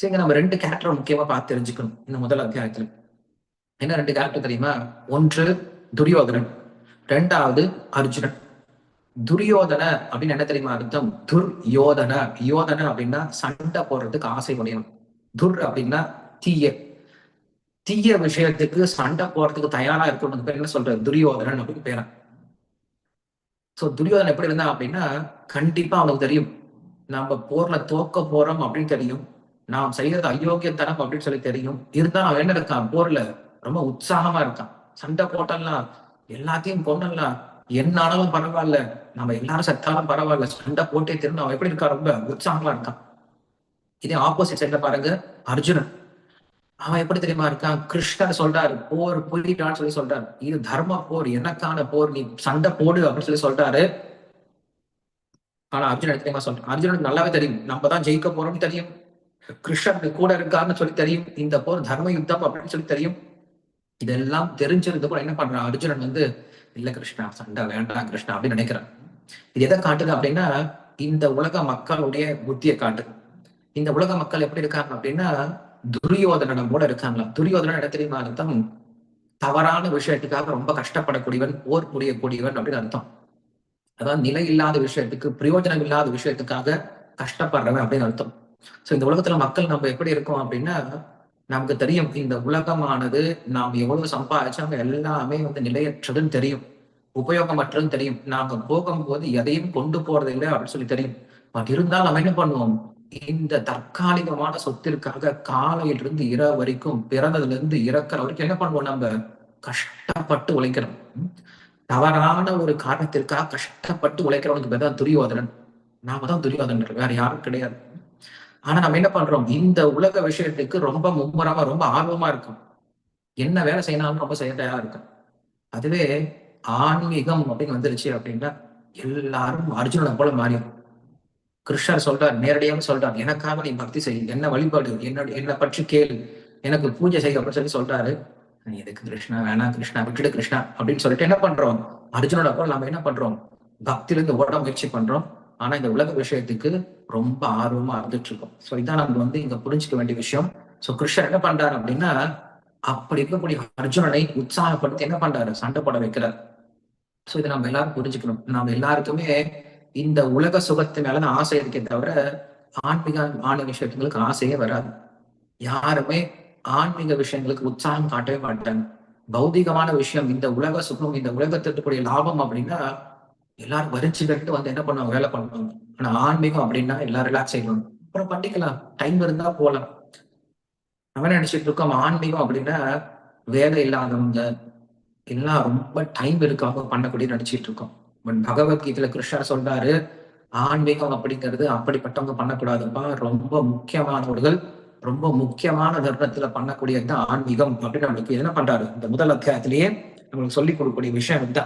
சரிங்க நம்ம ரெண்டு கேரக்டர் முக்கியமா பார்த்து தெரிஞ்சுக்கணும் இந்த முதல் அத்தியாயத்துல. என்ன ரெண்டு கேரக்டர் தெரியுமா? ஒன்று துரியோதனன் ரெண்டாவது அர்ஜுனன். துரியோதன அப்படின்னு என்ன தெரியுமா அர்த்தம்? துர் யோதன. யோதன அப்படின்னா சண்டை போடுறதுக்கு ஆசை உடையணும் துர் அப்படின்னா தீய. தீய விஷயத்துக்கு சண்டை போறதுக்கு தயாரா இருக்கணும் பேர் என்ன சொல்ற துரியோதனன் அப்படின்னு பேரன் சோ துரியோதனன் எப்படி இருந்தா அப்படின்னா கண்டிப்பா அவனுக்கு தெரியும். நம்ம போர்ல தோக்க போறோம் அப்படின்னு தெரியும். நாம் செய்யறது அயோக்கியத்தனம் அப்படின்னு சொல்லி தெரியும். இருந்தாலும் அவன் என்ன இருக்கான்? போர்ல ரொம்ப உற்சாகமா இருக்கான். சண்டை போட்டலாம் எல்லாத்தையும் கொண்டலாம் என்ன ஆனாலும் பரவாயில்ல. நம்ம எல்லாரும் செத்தாலும் பரவாயில்ல. சண்டை போட்டே திரும்ப அவன் எப்படி இருக்கா ரொம்ப உற்சாகமா இருக்கான். இதே ஆப்போசிட் சைட்ல பாருங்க அர்ஜுனன். அவன் எப்படி தெரியுமா இருக்கான்? கிருஷ்ணர் சொல்றாரு போர் புரியிட்டான்னு சொல்லி சொல்றாரு. இது தர்ம போர். எனக்கான போர். நீ சண்டை போடு அப்படின்னு சொல்லி சொல்றாரு. ஆனா அர்ஜுனன் தெரியுமா சொல்றான்? அர்ஜுனனுக்கு நல்லாவே தெரியும். நம்ம தான் ஜெயிக்க போறோம்னு தெரியும். கிருஷ்ணன் கூட இருக்காருன்னு சொல்லி தெரியும். இந்த போர் தர்ம யுத்தம் அப்படின்னு சொல்லி தெரியும். இதெல்லாம் தெரிஞ்சிருந்த கூட என்ன பண்றான் அர்ஜுனன் வந்து இல்ல கிருஷ்ணா சண்டை வேண்டாம் கிருஷ்ணா அப்படின்னு நினைக்கிறான். இது எதை காட்டுது அப்படின்னா இந்த உலக மக்களுடைய புத்தியை காட்டுது. இந்த உலக மக்கள் எப்படி இருக்காங்க அப்படின்னா துரியோதனம் கூட இருக்காங்களா? துரியோதனன் என்ன தெரியுமா அர்த்தம்? தவறான விஷயத்துக்காக ரொம்ப கஷ்டப்படக்கூடியவன் போர் புரியக்கூடியவன் அப்படின்னு அர்த்தம். அதாவது நிலை இல்லாத விஷயத்துக்கு பிரயோஜனம் இல்லாத விஷயத்துக்காக கஷ்டப்படுறவன் அப்படின்னு அர்த்தம். சோ இந்த உலகத்துல மக்கள் நம்ம எப்படி இருக்கோம் அப்படின்னா நமக்கு தெரியும் இந்த உலகமானது நாம் எவ்வளவு சம்பாதிச்சாங்க எல்லாமே வந்து நிலையற்றதுன்னு தெரியும். உபயோகமற்றதுன்னு தெரியும். நாங்க போகும்போது எதையும் கொண்டு போறது இல்லை அப்படின்னு சொல்லி தெரியும். பட் இருந்தாலும் நம்ம என்ன பண்ணுவோம்? இந்த தற்காலிகமான சொத்திற்காக காலையிலிருந்து இரவு வரைக்கும் பிறந்ததுல இருந்து இறக்குற வரைக்கும் என்ன பண்ணுவோம் நம்ம? கஷ்டப்பட்டு உழைக்கிறோம் தவறான ஒரு காரணத்திற்காக கஷ்டப்பட்டு உழைக்கிறவனுக்கு பேர் தான் துரியோதனன். நாம தான் துரியோதனன் வேற யாரும் கிடையாது. ஆனா நம்ம என்ன பண்றோம்? இந்த உலக விஷயத்துக்கு ரொம்ப மும்முரமா ரொம்ப ஆர்வமா இருக்கும் என்ன வேலை செய்யணும்னு ரொம்ப செய்ய தயாரா இருக்கும் அதுவே ஆன்மீகம் அப்படின்னு வந்துருச்சு அப்படின்னா எல்லாரும் அர்ஜுனனை போல மாறிடும். கிருஷ்ணர் சொல்றார் நேரடியாக சொல்றார் எனக்காக நீ பக்தி செய் என்ன வழிபாடு என்ன என்னை பற்றி கேளு எனக்கு பூஜை செய்ய அப்படின்னு சொல்லி சொல்றாரு. எதுக்கு கிருஷ்ணா வேணாம் கிருஷ்ணா விட்டுடு கிருஷ்ணா அப்படின்னு சொல்லிட்டு என்ன பண்றோம்? அர்ஜுனோட போல நம்ம என்ன பண்றோம்? பக்தியிலிருந்து ஓட முயற்சி பண்றோம். ஆனா இந்த உலக விஷயத்துக்கு ரொம்ப ஆர்வமா இருந்துட்டு இருக்கோம் சோ இதான் நம்ம வந்து இங்க புரிஞ்சுக்க வேண்டிய விஷயம். சோ கிருஷ்ணர் என்ன பண்றாரு அப்படின்னா அப்படி இருக்கக்கூடிய அர்ஜுனனை உற்சாகப்படுத்தி என்ன பண்றாரு? சண்டை போட வைக்கிறார். சோ இதை நம்ம எல்லாரும் புரிஞ்சுக்கணும். நம்ம எல்லாருக்குமே இந்த உலக சுகத்து மேலதான் ஆசை இருக்கே தவிர ஆன்மீக ஆன்மீக விஷயங்களுக்கு ஆசையே வராது. யாருமே ஆன்மீக விஷயங்களுக்கு உற்சாகம் காட்டவே மாட்டாங்க. பௌதிகமான விஷயம் இந்த உலக சுகம் இந்த உலகத்திற்குரிய லாபம் அப்படின்னா எல்லாரும் வரிச்சு வந்து என்ன பண்ணுவாங்க? வேலை பண்ணுவாங்க. ஆனா ஆன்மீகம் அப்படின்னா எல்லாரும் ரிலாக்ஸ் ஆயிடுவாங்க. அப்புறம் பண்ணிக்கலாம். டைம் இருந்தா போகலாம் நம்ம நினைச்சிட்டு இருக்கோம்? ஆன்மீகம் அப்படின்னா வேலை இல்லாதவங்க எல்லாம் ரொம்ப டைம் இருக்காம பண்ணக்கூடிய நினைச்சிட்டு இருக்கோம். பட் பகவத்கீதையில கிருஷ்ணர் சொல்றாரு ஆன்மீகம் அப்படிங்கிறது அப்படிப்பட்டவங்க பண்ணக்கூடாதுப்பா. ரொம்ப முக்கியமானவர்கள் ரொம்ப முக்கியமான தர்மத்துல பண்ணக்கூடியது தான் ஆன்மீகம். அப்படின்னு நம்மளுக்கு என்ன பண்றாரு? இந்த முதல் அத்தியாயத்திலேயே நம்மளுக்கு சொல்லிக் கொடுக்கக்கூடிய விஷயம் தான்